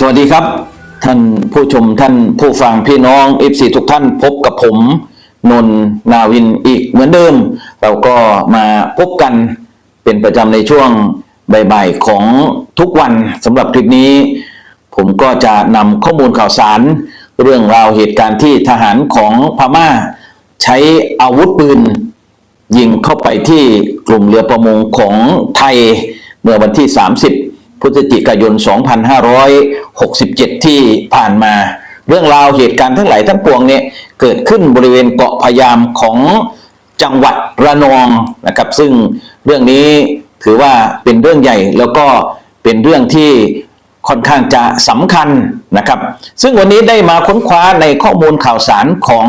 สวัสดีครับ ท่านผู้ชมท่านผู้ฟังพี่น้องเอฟซีทุกท่านพบกับผมนนท์นาวินอีกเหมือนเดิม เราก็มาพบกันเป็นประจำในช่วงบ่ายๆของทุกวันสำหรับคลิปนี้ ผมก็จะนำข้อมูลข่าวสาร เรื่องราวเหตุการณ์ที่ทหารของพม่า ใช้อาวุธปืน ยิงเข้าไปที่กลุ่มเรือประมงของไทยเมื่อวันที่ 30 พฤศจิกายน 2567 ที่ผ่านมา เรื่องราวเหตุการณ์ทั้งหลายทั้งปวงเนี่ยเกิดขึ้นบริเวณเกาะพยามของจังหวัดระนองนะครับ ซึ่งเรื่องนี้ถือว่าเป็นเรื่องใหญ่แล้วก็เป็นเรื่องที่ค่อนข้างจะสำคัญนะครับ ซึ่งวันนี้ได้มาค้นคว้าในข้อมูลข่าวสารของ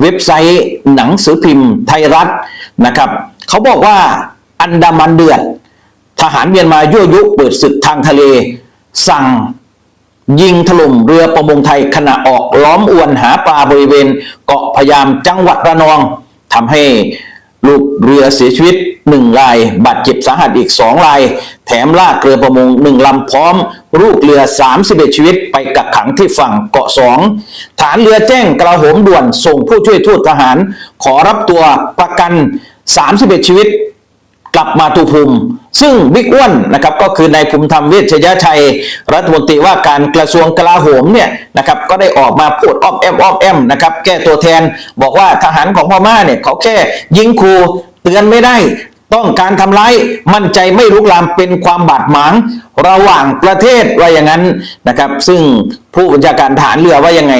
เว็บไซต์หนังสือพิมพ์ไทยรัฐนะครับ เขาบอกว่าอันดามันเดือด ทหารเมียนมายั่วยุเปิดศึกทางทะเล สั่งยิงถล่มเรือประมงไทยขณะออกล้อมอวนหาปลาบริเวณ เกาะพยามจังหวัดระนองทำให้ลูกเรือเสียชีวิตหนึ่งราย บาดเจ็บสาหัสอีกสองราย แถมลากเรือประมงหนึ่งลำพร้อม ลูกเรือ 31 ชีวิตไปกักขังที่ฝั่งเกาะสองฐานเรือแจ้งกระโหมด่วนส่งผู้ช่วยทูตทหาร ขอรับตัวประกัน 31 ชีวิต กลับมาตุภูมิ ซึ่งบิ๊กอ้วนนะครับก็คือนายภูมิธรรมเวชยชัย รัฐมนตรีว่าการกระทรวงกลาโหมเนี่ยนะครับก็ได้ออกมาพูดอ้อมแอมอ้อมแอมนะครับแก้ตัวแทนบอกว่าทหารของพม่าเนี่ยเขาแค่ยิงคูเตือนไม่ได้ต้องการทำร้ายมั่นใจไม่ลุกลามเป็นความบาดหมางระหว่างประเทศว่าอย่างนั้นนะครับ ซึ่งผู้บัญชาการทหารเรือว่ายังไง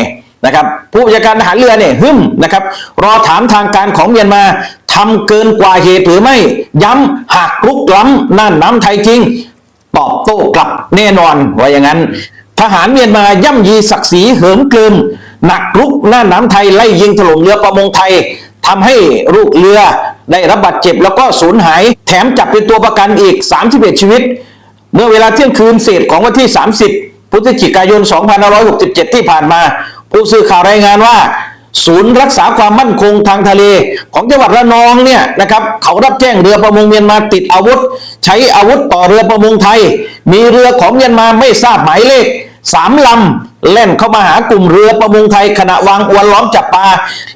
นะครับ ผู้บัญชาการทหารเรือเนี่ยหึมนะครับ รอถามทางการของเมียนมา ทำเกินกว่าเหตุหรือไม่ ย้ำหากลุกล้ำน่านน้ำไทยจริง ตอบโต้กลับแน่นอนว่าอย่างนั้น ทหารเมียนมาย่ำยีศักดิ์ศรีเหิมเกลิมหนักรุกน่านน้ำไทยไล่ยิงถล่มเรือประมงไทยทำให้ลูกเรือได้รับบาดเจ็บแล้วก็สูญหาย แถมจับเป็นตัวประกันอีก 31 ชีวิต เมื่อเวลาเที่ยงคืนเศษของวันที่ 30พฤศจิกายน 2567 ที่ผ่านมา ผู้สื่อข่าวรายงานว่า ศูนย์รักษาความมั่นคงทางทะเล ของจังหวัดระนองเนี่ยนะครับเขารับแจ้งเรือประมงเมียนมาติดอาวุธ ใช้อาวุธต่อเรือประมงไทย มีเรือของเมียนมาไม่ทราบหมายเลขสามลำแล่นเข้ามาหากลุ่มเรือประมงไทยขณะวางอวนล้อมจับปลา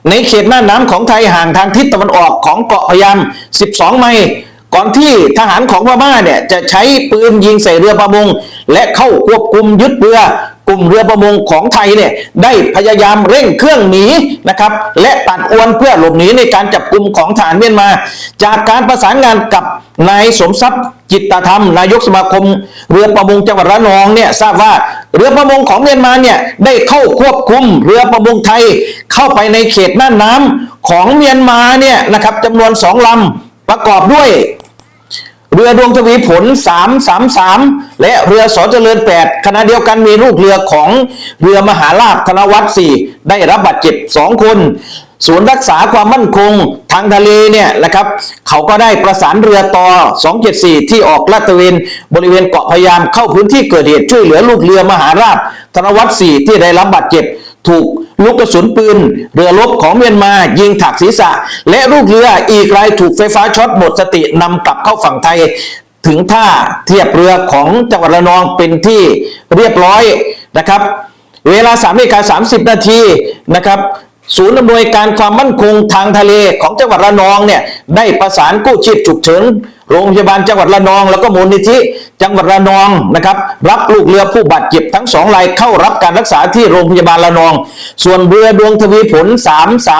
ในเขตหน้าน้ำของไทยห่างทางทิศตะวันออกของเกาะพะยาม 12 ไมล์ ก่อนที่ทหารของพม่าเนี่ยจะใช้ปืนยิงใส่เรือประมง และเข้าควบคุมยึดเรือกลุ่มเรือประมงของไทยเนี่ยได้พยายามเร่งเครื่องหนีนะครับและตัดอวนเพื่อหลบหนีในการจับกลุ่มของทหารเมียนมา จากการประสานงานกับนายสมทรัพย์จิตธรรม นายกสมาคม เรือประมงจังหวัดระนองเนี่ยทราบว่าเรือประมงของเมียนมาเนี่ยได้เข้าควบคุมเรือประมงไทย เข้าไปในเขตน่านน้ำของเมียนมาเนี่ยนะครับจำนวนสองลำประกอบด้วย เรือดวงทวีผล 333 และเรือสอเจริญ 8 ขณะเดียวกันมีลูกเรือของเรือมหาราชธนวัฒน์4ได้รับบาดเจ็บ 2 คนศูนย์รักษาความมั่นคงทางทะเลเนี่ยนะครับเขาก็ได้ประสานเรือต่อ 274 ที่ออกลาดตระเวนบริเวณเกาะพยามเข้าพื้นที่เกิดเหตุช่วยเหลือลูกเรือมหาราชธนวัฒน์4ที่ได้รับบาดเจ็บ ถูกลูกกระสุนปืน เรือรบของเมียนมายิงถักศีรษะ และลูกเรืออีกรายถูกไฟฟ้าช็อตหมดสตินำกลับเข้าฝั่งไทย ถึงท่าเทียบเรือของจังหวัดระนองเป็นที่เรียบร้อยนะครับ เวลา3นาฬิกา30 นาทีนะครับ ศูนย์อำนวยการความมั่นคงทางทะเลของจังหวัดระนองเนี่ยได้ประสานกู้ชีพฉุกเฉินโรงพยาบาลจังหวัดระนอง แล้วก็มูลนิธิจังหวัดระนองนะครับ รับลูกเรือผู้บาดเจ็บทั้งสองรายเข้ารับการรักษาที่โรงพยาบาลระนอง ส่วนเรือดวงทวีผล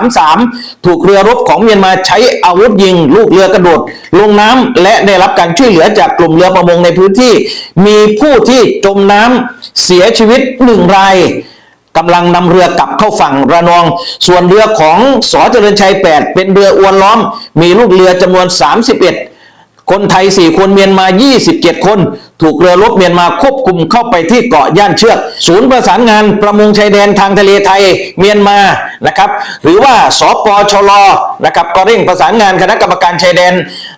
333 ถูกเรือรบของเมียนมาใช้อาวุธยิง ลูกเรือกระโดด ลงน้ำและได้รับการช่วยเหลือจากกลุ่มเรือประมงในพื้นที่ มีผู้ที่จมน้ำเสียชีวิตหนึ่งราย กำลังนำเรือกลับเข้าฝั่งระนอง ส่วนเรือของสอเจริญชัย 8 เป็นเรืออวนล้อม มีลูกเรือจำนวน 31 คนไทย 4 คนเมียนมา 27 คน ถูกเรือรบเมียนมาควบคุมเข้าไปที่เกาะย่านเชือก ศูนย์ประสานงานประมงชายแดนทางทะเลไทยเมียนมานะครับ หรือว่าสปชลนะครับก็เร่งประสานงานคณะกรรมการชายแดน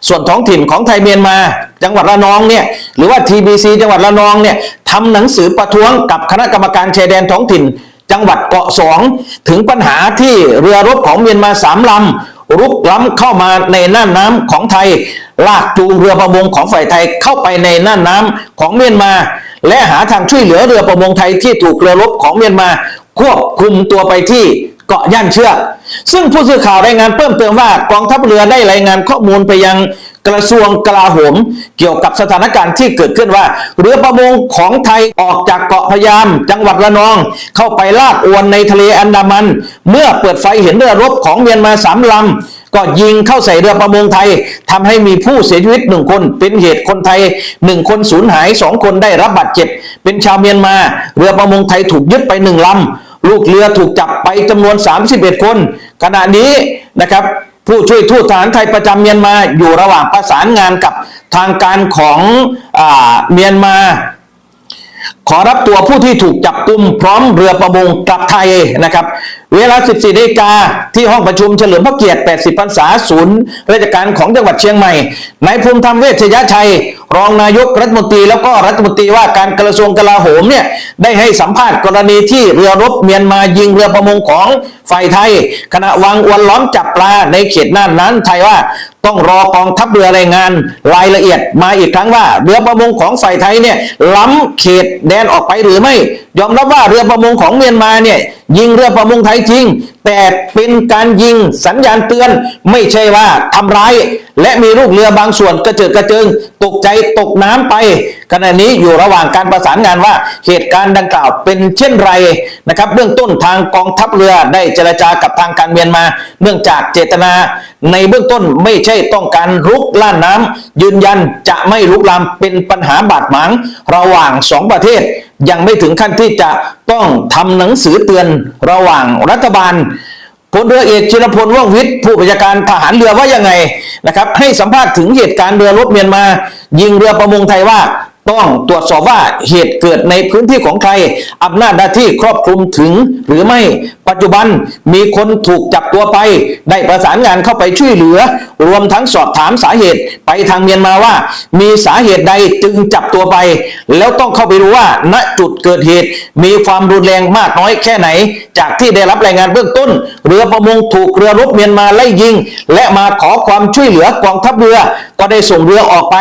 ส่วนท้องถิ่นของไทยเมียนมา จังหวัดระนองเนี่ยหรือว่า TBC จังหวัดระนองเนี่ยทำหนังสือประท้วงกับคณะกรรมการชายแดนท้องถิ่น จังหวัดเกาะสองถึงปัญหาที่เรือรบของเมียนมาสามลำ รุกล้ำเข้ามาในน่านน้ำของไทย ลากจูงเรือประมงของฝ่ายไทยเข้าไปในน่านน้ำของเมียนมา และหาทางช่วยเหลือเรือประมงไทยที่ถูกเรือรบของเมียนมา ควบคุมตัวไปที่ เกาะย่านเชือกซึ่งผู้สื่อข่าวรายงานเพิ่มเติมว่ากองทัพเรือได้รายงานข้อมูลไปยังกระทรวงกลาโหม เกี่ยวกับสถานการณ์ที่เกิดขึ้นว่า เรือประมงของไทยออกจากเกาะพยาม จังหวัดระนอง เข้าไปลากอวนในทะเลอันดามัน เมื่อเปิดไฟเห็นเรือรบของเมียนมาสามลำก็ยิงเข้าใส่เรือประมงไทยทำให้มีผู้เสียชีวิตหนึ่งคน เป็นเหตุคนไทยหนึ่งคนสูญหายสองคนได้รับบาดเจ็บ เป็นชาวเมียนมา เรือประมงไทยถูกยึดไปหนึ่งลำ ลูกเรือถูกจับไปจำนวน 31 คน ขณะนี้นะครับผู้ช่วยทูตทหารไทยประจำเมียนมาอยู่ระหว่างประสานงานกับทางการของอเมียนมา ขอรับตัวผู้ที่ถูกจับกลุ่มพร้อมเรือประมงกลับไทยนะครับ เวลา 14นาฬิกาที่ห้องประชุมเฉลิมพระเกียรติ 80 พรรษาศูนย์ราชการของจังหวัดเชียงใหม่นายภูมิธรรมเวชยชัย รองนายกรัฐมนตรีแล้วก็รัฐมนตรีว่าการกระทรวงกลาโหมเนี่ยได้ให้สัมภาษณ์กรณีที่เรือรบเมียนมายิงเรือประมงของฝ่ายไทย ขณะวางอวนล้อมจับปลาในเขตน่านนั้นไทยว่า ต้องรอกองทัพเรือรายงานรายละเอียดมาอีกครั้งว่า เรือประมงของฝ่ายไทยเนี่ยล้ำเขตแดนออกไปหรือไม่ ยอมรับว่าเรือประมงของเมียนมาเนี่ยยิงเรือประมงไทยจริง แต่เป็นการยิงสัญญาณเตือน ไม่ใช่ว่าทำร้าย และมีลูกเรือบางส่วนกระเจิดกระเจิง ตกใจตกน้ำไป ขณะนี้อยู่ระหว่างการประสานงานว่าเหตุการณ์ดังกล่าวเป็นเช่นไรนะครับเบื้องต้นทางกองทัพเรือได้เจรจากับทางการเมียนมา เนื่องจากเจตนา ในเบื้องต้นไม่ใช่ต้องการรุกล่านน้ำยืนยันจะไม่ลุกลามเป็นปัญหาบาดหมางระหว่างสองประเทศยังไม่ถึงขั้นที่จะต้องทำหนังสือเตือนระหว่างรัฐบาลพลเรือเอกจิรพลว่องวิทย์ผู้บัญชาการทหารเรือว่ายังไงนะครับให้สัมภาษณ์ถึงเหตุการณ์เรือรบเมียนมา ยิงเรือประมงไทยว่าต้องตรวจสอบว่าเหตุเกิดในพื้นที่ของใครอำนาจหน้าที่ครอบคลุมถึงหรือไม่ ปัจจุบันมีคนถูกจับตัวไป ได้ประสานงานเข้าไปช่วยเหลือ รวมทั้งสอบถามสาเหตุไปทางเมียนมาว่า มีสาเหตุใดจึงจับตัวไป แล้วต้องเข้าไปดูว่า ณจุดเกิดเหตุ มีความรุนแรงมากน้อยแค่ไหน จากที่ได้รับรายงานเบื้องต้น เรือประมงถูกเรือรบเมียนมาไล่ยิง และมาขอความช่วยเหลือกองทัพเรือ ก็ได้ส่งเรือออกไป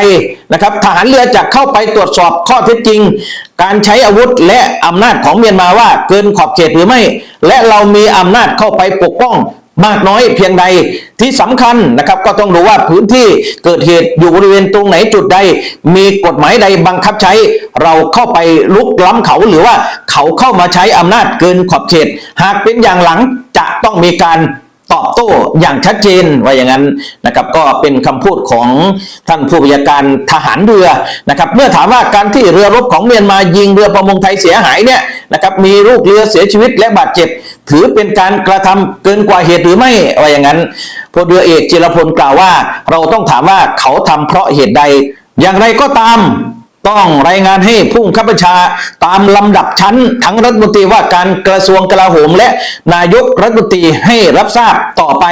นะครับทหารเรือจะเข้าไปตรวจสอบข้อเท็จจริง การใช้อาวุธและอำนาจของเมียนมาว่าเกินขอบเขตหรือไม่ และเรามีอำนาจเข้าไปปกป้องมากน้อยเพียงใดที่สำคัญนะครับ ก็ต้องดูว่าพื้นที่เกิดเหตุอยู่บริเวณตรงไหนจุดใด มีกฎหมายใดบังคับใช้ เราเข้าไปลุกล้ำเขาหรือว่าเขาเข้ามาใช้อำนาจเกินขอบเขต หากเป็นอย่างหลังจะต้องมีการ อบโต้อย่างชัดเจนว่าอย่างนั้นนะครับก็เป็นคำพูดของท่านผู้บัญชาการทหารเรือนะครับเมื่อถามว่าการที่เรือรบของเมียนมายิงเรือประมงไทยเสียหายเนี่ยนะครับมีลูกเรือเสียชีวิตและบาดเจ็บ ถือเป็นการกระทำเกินกว่าเหตุหรือไม่ว่าอย่างนั้นพลเรือเอกจิรพลกล่าวว่า เราต้องถามว่าเขาทำเพราะเหตุใด อย่างไรก็ตาม ต้องรายงานให้ผู้บังคับบัญชาตามลำดับชั้น ทั้งรัฐมนตรีว่าการกระทรวงกลาโหมและนายกรัฐมนตรีให้รับทราบต่อไป